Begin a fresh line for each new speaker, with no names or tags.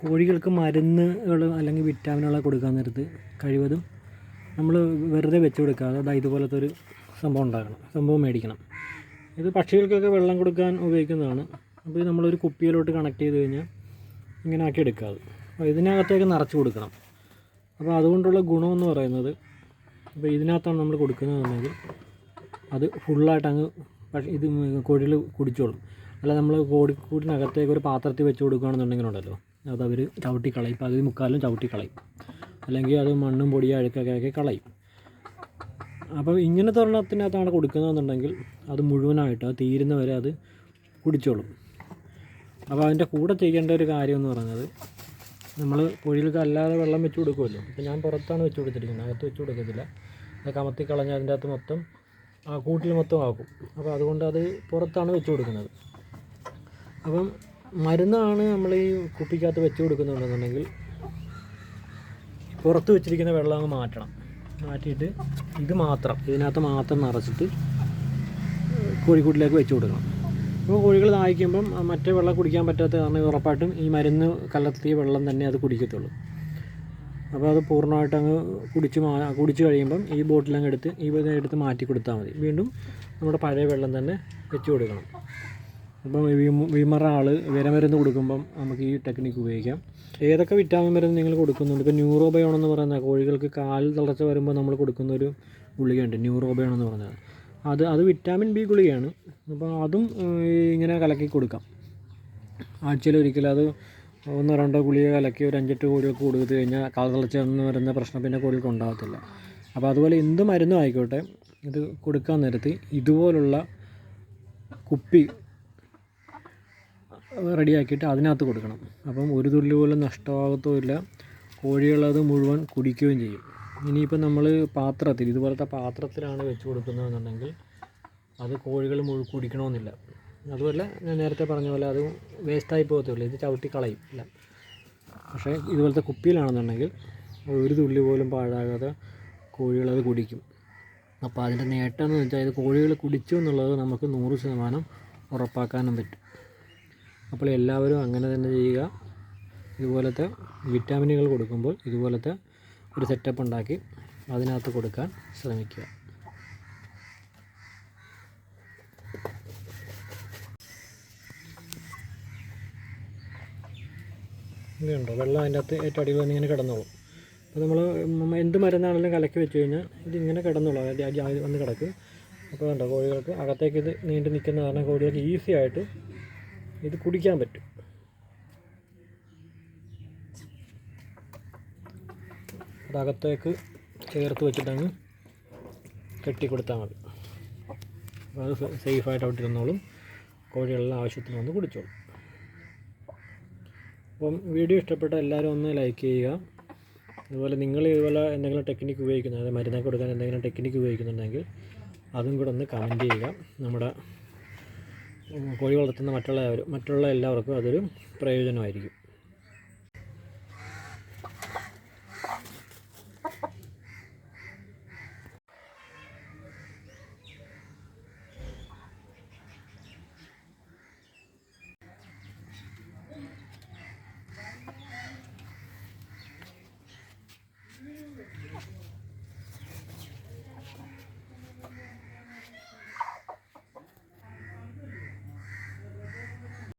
കോഴികൾക്ക് മരുന്നുകൾ അല്ലെങ്കിൽ വിറ്റാമിനുകളൊക്കെ കൊടുക്കാൻ നേരത്ത് കഴിവതും നമ്മൾ വെറുതെ വെച്ച് കൊടുക്കാതെ അതായത് ഇതുപോലത്തെ ഒരു സംഭവം ഉണ്ടാക്കണം. സംഭവം മേടിക്കണം. ഇത് പക്ഷികൾക്കൊക്കെ വെള്ളം കൊടുക്കാൻ ഉപയോഗിക്കുന്നതാണ്. അപ്പോൾ ഇത് നമ്മളൊരു കുപ്പിയിലോട്ട് കണക്ട് ചെയ്ത് കഴിഞ്ഞാൽ ഇങ്ങനെ ആക്കി എടുക്കാതെ അപ്പോൾ ഇതിനകത്തേക്ക് നിറച്ച് കൊടുക്കണം. അപ്പോൾ അതുകൊണ്ടുള്ള ഗുണമെന്ന് പറയുന്നത് അപ്പോൾ ഇതിനകത്താണ് നമ്മൾ കൊടുക്കുന്നതെന്നുണ്ടെങ്കിൽ അത് ഫുള്ളായിട്ട് അങ്ങ് ഇത് കോഴികൾ കുടിച്ചോളും. അല്ല നമ്മൾ കോഴിക്കൂടിനകത്തേക്ക് ഒരു പാത്രത്തിൽ വെച്ച് കൊടുക്കുകയാണെന്നുണ്ടെങ്കിലുണ്ടല്ലോ. അത് അവർ ചവിട്ടി കളയും പകുതി മുക്കാലും ചവിട്ടി കളയും അല്ലെങ്കിൽ അത് മണ്ണും പൊടിയും അഴുക്കൊക്കെ ആക്കി കളയും. അപ്പോൾ ഇങ്ങനത്തെ ഒരെണ്ണത്തിനകത്താണ് കൊടുക്കുന്നതെന്നുണ്ടെങ്കിൽ അത് മുഴുവനായിട്ട് അത് തീരുന്ന വരെ അത് കുടിച്ചോളും. അപ്പോൾ അതിന്റെ കൂടെ ചെയ്യേണ്ട ഒരു കാര്യം എന്ന് പറയുന്നത് നമ്മൾ കുഴികൾക്ക് അല്ലാതെ വെള്ളം വെച്ച് കൊടുക്കുമല്ലോ. ഇപ്പോൾ ഞാൻ പുറത്താണ് വെച്ച് കൊടുത്തിരിക്കുന്നത്. അകത്ത് വെച്ച് കൊടുക്കത്തില്ല. അത് കമത്തി കളഞ്ഞ് അതിന്റെ അകത്ത് മൊത്തം ആ കൂട്ടിൽ മൊത്തം ആക്കും. അപ്പോൾ അതുകൊണ്ട് അത് പുറത്താണ് വെച്ച് കൊടുക്കുന്നത്. അപ്പം മരുന്നാണ് നമ്മൾ ഈ കുപ്പിക്കകത്ത് വെച്ച് കൊടുക്കുന്നുണ്ടെന്നുണ്ടെങ്കിൽ പുറത്ത് വെച്ചിരിക്കുന്ന വെള്ളം അങ്ങ് മാറ്റണം. മാറ്റിയിട്ട് ഇത് മാത്രം ഇതിനകത്ത് മാത്രം നിറച്ചിട്ട് കോഴിക്കൂട്ടിലേക്ക് വെച്ച് കൊടുക്കണം. അപ്പോൾ കോഴികൾ ദാഹിക്കുമ്പം ആ മറ്റേ വെള്ളം കുടിക്കാൻ പറ്റാത്ത കാരണം ഉറപ്പായിട്ടും ഈ മരുന്ന് കലർത്തിയ വെള്ളം തന്നെ അത് കുടിക്കത്തുള്ളൂ. അപ്പോൾ അത് പൂർണമായിട്ട് അങ്ങ് കുടിച്ച് മാ കുടിച്ച് കഴിയുമ്പം ഈ ബോട്ടിലങ്ങ് എടുത്ത് ഈ എടുത്ത് മാറ്റി കൊടുത്താൽ മതി. വീണ്ടും നമ്മുടെ പഴയ വെള്ളം തന്നെ വെച്ച് കൊടുക്കണം. അപ്പം വിമറ ആൾ വിരമരുന്ന് കൊടുക്കുമ്പം നമുക്ക് ഈ ടെക്നിക്ക് ഉപയോഗിക്കാം. ഏതൊക്കെ വിറ്റാമിൻ മരുന്ന് നിങ്ങൾ കൊടുക്കുന്നുണ്ട്? ഇപ്പോൾ ന്യൂറോബയോൺ എന്ന് പറയുന്ന കോഴികൾക്ക് കാൽ തളർച്ച വരുമ്പോൾ നമ്മൾ കൊടുക്കുന്ന ഒരു ഗുളികയുണ്ട് ന്യൂറോബയോൺ എന്ന് പറഞ്ഞത് അത് അത് വിറ്റാമിൻ ബി ഗുളികയാണ്. അപ്പോൾ അതും ഇങ്ങനെ കലക്കി കൊടുക്കാം. ആഴ്ചയിൽ ഒരിക്കലും അത് ഒന്നോ രണ്ടോ ഗുളിക കലക്കി ഒരു അഞ്ചെട്ട് കോഴികൾക്ക് കൊടുത്തു കഴിഞ്ഞാൽ കാൽ തളർച്ച എന്ന് വരുന്ന പ്രശ്നം പിന്നെ കോഴികൾക്ക് ഉണ്ടാകത്തില്ല. അപ്പോൾ അതുപോലെ എന്ത് മരുന്നും ആയിക്കോട്ടെ ഇത് കൊടുക്കാൻ നേരത്ത് ഇതുപോലുള്ള കുപ്പി റെഡിയാക്കിയിട്ട് അതിനകത്ത് കൊടുക്കണം. അപ്പം ഒരു തുള്ളി പോലും നഷ്ടമാകത്തുമില്ല കോഴികളത് മുഴുവൻ കുടിക്കുകയും ചെയ്യും. ഇനിയിപ്പോൾ നമ്മൾ പാത്രത്തിൽ ഇതുപോലത്തെ പാത്രത്തിലാണ് വെച്ച് കൊടുക്കുന്നതെന്നുണ്ടെങ്കിൽ അത് കോഴികൾ മുഴു കുടിക്കണമെന്നില്ല. അതുപോലെ ഞാൻ നേരത്തെ പറഞ്ഞ പോലെ അത് വേസ്റ്റായി പോകത്തുള്ളൂ. ഇത് ചവിട്ടി കളയും. ഇല്ല. പക്ഷേ ഇതുപോലത്തെ കുപ്പിയിലാണെന്നുണ്ടെങ്കിൽ ഒരു തുള്ളി പോലും പാഴാകാതെ കോഴികളത് കുടിക്കും. അപ്പോൾ അതിന്റെ നേട്ടം എന്ന് വെച്ചാൽ ഇത് കോഴികൾ കുടിച്ചു എന്നുള്ളത് നമുക്ക് നൂറ് ശതമാനം ഉറപ്പാക്കാനും പറ്റും. അപ്പോൾ എല്ലാവരും അങ്ങനെ തന്നെ ചെയ്യുക. ഇതുപോലത്തെ വിറ്റാമിനുകൾ കൊടുക്കുമ്പോൾ ഇതുപോലത്തെ ഒരു സെറ്റപ്പ് ഉണ്ടാക്കി അതിനകത്ത് കൊടുക്കാൻ ശ്രമിക്കുക. ഇതുണ്ടോ വെള്ളം അതിന്റെ അകത്ത് ഏറ്റവും അടിയിൽ വന്ന് ഇങ്ങനെ കിടന്നോളും. അപ്പോൾ നമ്മൾ എന്ത് മരുന്നാണെങ്കിലും കലക്കി വെച്ച് കഴിഞ്ഞാൽ ഇതിങ്ങനെ കിടന്നോളും. അതായത് വന്ന് കിടക്കും. അപ്പോൾ കണ്ടോ കോഴികൾക്ക് അകത്തേക്ക് ഇത് നീണ്ടു നിൽക്കുന്ന കാരണം കോഴികൾക്ക് ഈസി ആയിട്ട് ഇത് കുടിക്കാൻ പറ്റും. അതകത്തേക്ക് ചേർത്ത് വെച്ചിട്ടങ്ങ് കെട്ടി കൊടുത്താൽ മതി. അത് സേഫായിട്ട് അവിടെ ഇരുന്നോളും. കോഴികളെല്ലാം ആവശ്യത്തിന് വന്ന് കുടിച്ചോളും. അപ്പം വീഡിയോ ഇഷ്ടപ്പെട്ട എല്ലാവരും ഒന്ന് ലൈക്ക് ചെയ്യുക. അതുപോലെ നിങ്ങൾ ഇതുപോലെ എന്തെങ്കിലും ടെക്നിക്ക് ഉപയോഗിക്കുന്നത് അതായത് മരുന്നൊക്കെ കൊടുക്കാൻ എന്തെങ്കിലും ടെക്നിക്ക് ഉപയോഗിക്കുന്നുണ്ടെങ്കിൽ അതും കൂടെ ഒന്ന് കമന്റ് ചെയ്യുക. നമ്മുടെ കോഴി വളർത്തുന്ന മറ്റുള്ള മറ്റുള്ള എല്ലാവർക്കും അതൊരു പ്രയോജനമായിരിക്കും.